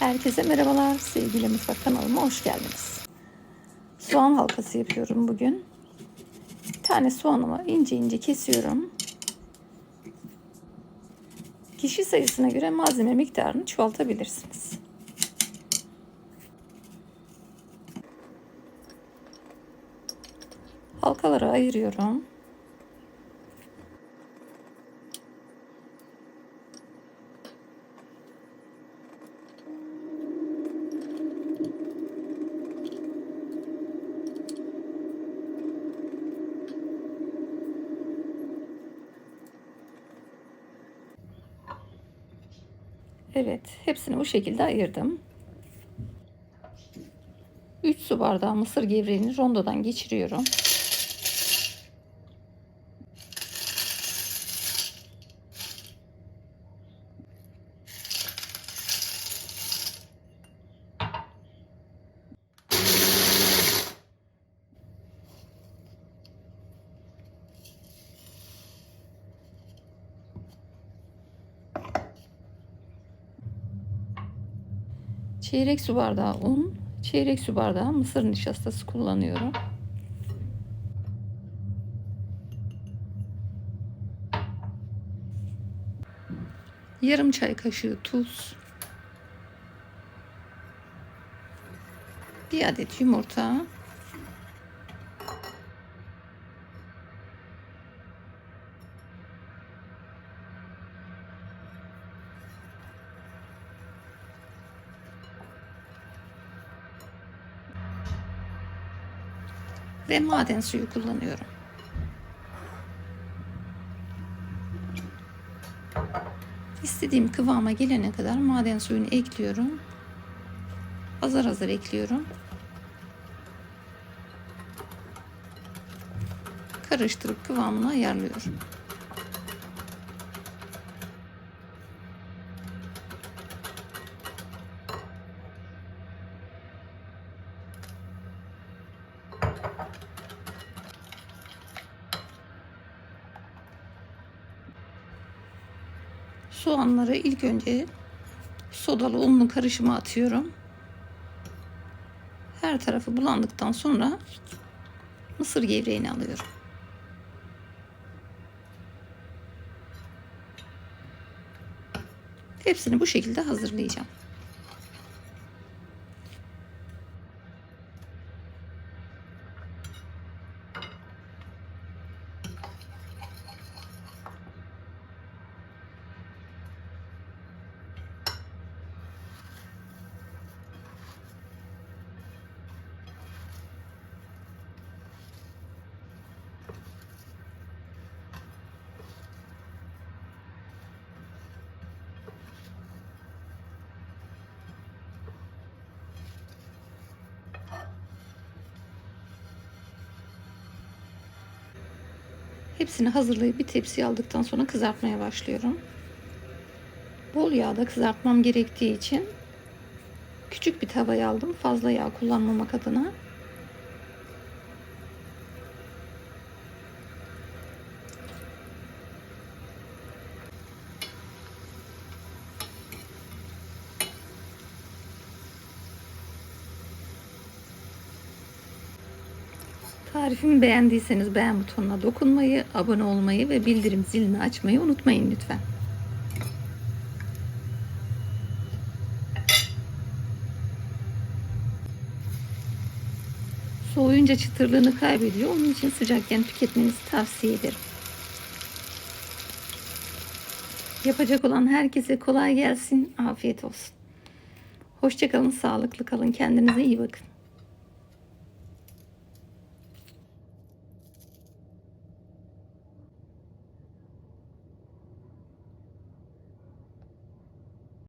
Herkese merhabalar sevgili mutfak kanalıma hoş geldiniz. Soğan halkası yapıyorum bugün. Bir tane soğanımı ince ince kesiyorum. Kişi sayısına göre malzeme miktarını çoğaltabilirsiniz. Halkalara ayırıyorum. Evet, hepsini bu şekilde ayırdım. 3 su bardağı mısır gevreğini rondodan geçiriyorum. Çeyrek su bardağı un, çeyrek su bardağı mısır nişastası kullanıyorum. Yarım çay kaşığı tuz. Bir adet yumurta. Ve maden suyu kullanıyorum. İstediğim kıvama gelene kadar maden suyunu ekliyorum. Azar azar ekliyorum. Karıştırıp kıvamını ayarlıyorum. Soğanları ilk önce sodalı unlu karışıma atıyorum. Her tarafı bulandıktan sonra mısır gevreğini alıyorum. Hepsini bu şekilde hazırlayacağım. Hepsini hazırlayıp bir tepsiye aldıktan sonra kızartmaya başlıyorum. Bol yağda kızartmam gerektiği için küçük bir tavaya aldım. Fazla yağ kullanmamak adına. Tarifimi beğendiyseniz beğen butonuna dokunmayı, abone olmayı ve bildirim zilini açmayı unutmayın lütfen. Soğuyunca çıtırlığını kaybediyor. Onun için sıcakken tüketmenizi tavsiye ederim. Yapacak olan herkese kolay gelsin, afiyet olsun. Hoşçakalın, sağlıklı kalın, kendinize iyi bakın.